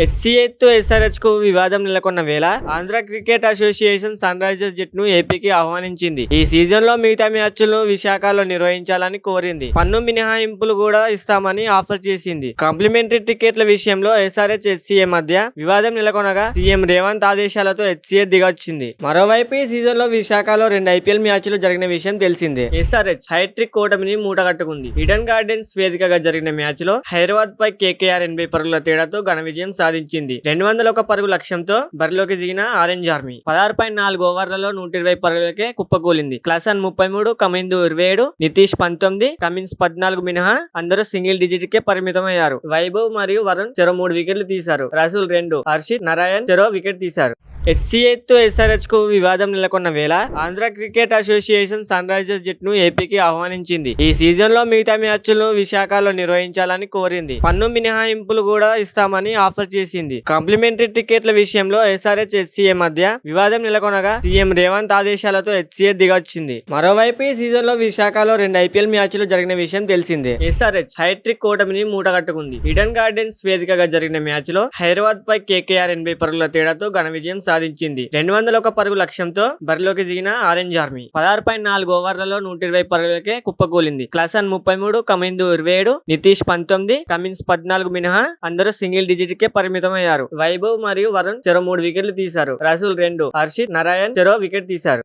HCA తో ఎస్ఆర్హెచ్కు వివాదం నెలకొన్న వేళ Andhra cricket association Sunrisers జట్టును ఏపీకి ఆహ్వానించింది. ఈ సీజన్లో మిగతా మ్యాచ్లను విశాఖలో నిర్వహించాలని కోరింది. పన్ను మినహాయింపులు కూడా ఇస్తామని ఆఫర్ చేసింది. కాంప్లిమెంటరీ టికెట్ల విషయంలో ఎస్ఆర్హెచ్ హెచ్సిఏ మధ్య వివాదం నెలకొనగా సీఎం రేవంత్ ఆదేశాలతో హెచ్సిఏ దిగొచ్చింది. మరోవైపు ఈ సీజన్లో విశాఖలో రెండు ఐపీఎల్ మ్యాచ్లు జరిగిన విషయం తెలిసిందే. ఎస్ఆర్హెచ్ హైట్రిక్ కూటమిని మూటగట్టుకుంది. ఇడన్ గార్డెన్స్ వేదికగా జరిగిన మ్యాచ్లో హైదరాబాద్ పై కేకేఆర్ ఎనభై పరుగుల తేడాతో ఘన విజయం సాధించింది. రెండు వందల ఒక పరుగు లక్ష్యంతో బరిలోకి దిగిన ఆరెంజ్ ఆర్మీ. పదహారు పాయింట్ నాలుగు ఓవర్లలో నూట ఇరవై పరుగులకే కుప్పకూలింది. క్లాసన్ ముప్పై మూడు కమిందు ఇరవై ఏడు నితీష్ పంతొమ్మిది కమిన్స్ పద్నాలుగు మినహా అందరూ సింగిల్ డిజిట్ కే పరిమితమయ్యారు. వైభవ్ మరియు వరుణ్ చెరో మూడు వికెట్లు తీశారు. రసూల్ రెండు హర్షిత్ నారాయణ్ చెరో వికెట్ తీశారు. హెచ్సిఏ తో ఎస్ఆర్హెచ్కు వివాదం నెలకొన్న వేళ Andhra cricket association Sunrisers జట్టును ఏపీకి ఆహ్వానించింది. ఈ సీజన్లో మిగతా మ్యాచ్లను విశాఖలో నిర్వహించాలని కోరింది. పన్ను మినహాయింపులు కూడా ఇస్తామని ఆఫర్ చేసింది. కాంప్లిమెంటరీ టికెట్ల విషయంలో ఎస్ఆర్హెచ్ హెచ్సిఏ మధ్య వివాదం నెలకొనగా సీఎం రేవంత్ ఆదేశాలతో హెచ్సిఏ దిగొచ్చింది. మరోవైపు ఈ సీజన్లో విశాఖలో రెండు ఐపీఎల్ మ్యాచ్లు జరిగిన విషయం తెలిసిందే. ఎస్ఆర్హెచ్ హైట్రిక్ కూటమిని మూటగట్టుకుంది ఇడన్ గార్డెన్స్ వేదికగా జరిగిన మ్యాచ్లో హైదరాబాద్ పై కేకేఆర్ ఎనభై పరుగుల తేడాతో ఘన విజయం సాధించింది. రెండు వందల ఒక పరుగు లక్ష్యంతో బరిలోకి దిగిన ఆరెంజ్ ఆర్మీ పదహారు పాయింట్ నాలుగు ఓవర్లలో నూట ఇరవై పరుగులకే కుప్పకూలింది. క్లాసన్ ముప్పై మూడు కమిందు ఇరవై ఏడు నితీష్ పంతొమ్మిది కమిన్స్ పద్నాలుగు మినహా అందరూ సింగిల్ డిజిట్ కే పరిమితమయ్యారు. వైభవ్ మరియు వరుణ్ చెరో మూడు వికెట్లు తీశారు. రాసుల్ రెండు హర్షిత్ నారాయణ్ చెరో వికెట్ తీశారు.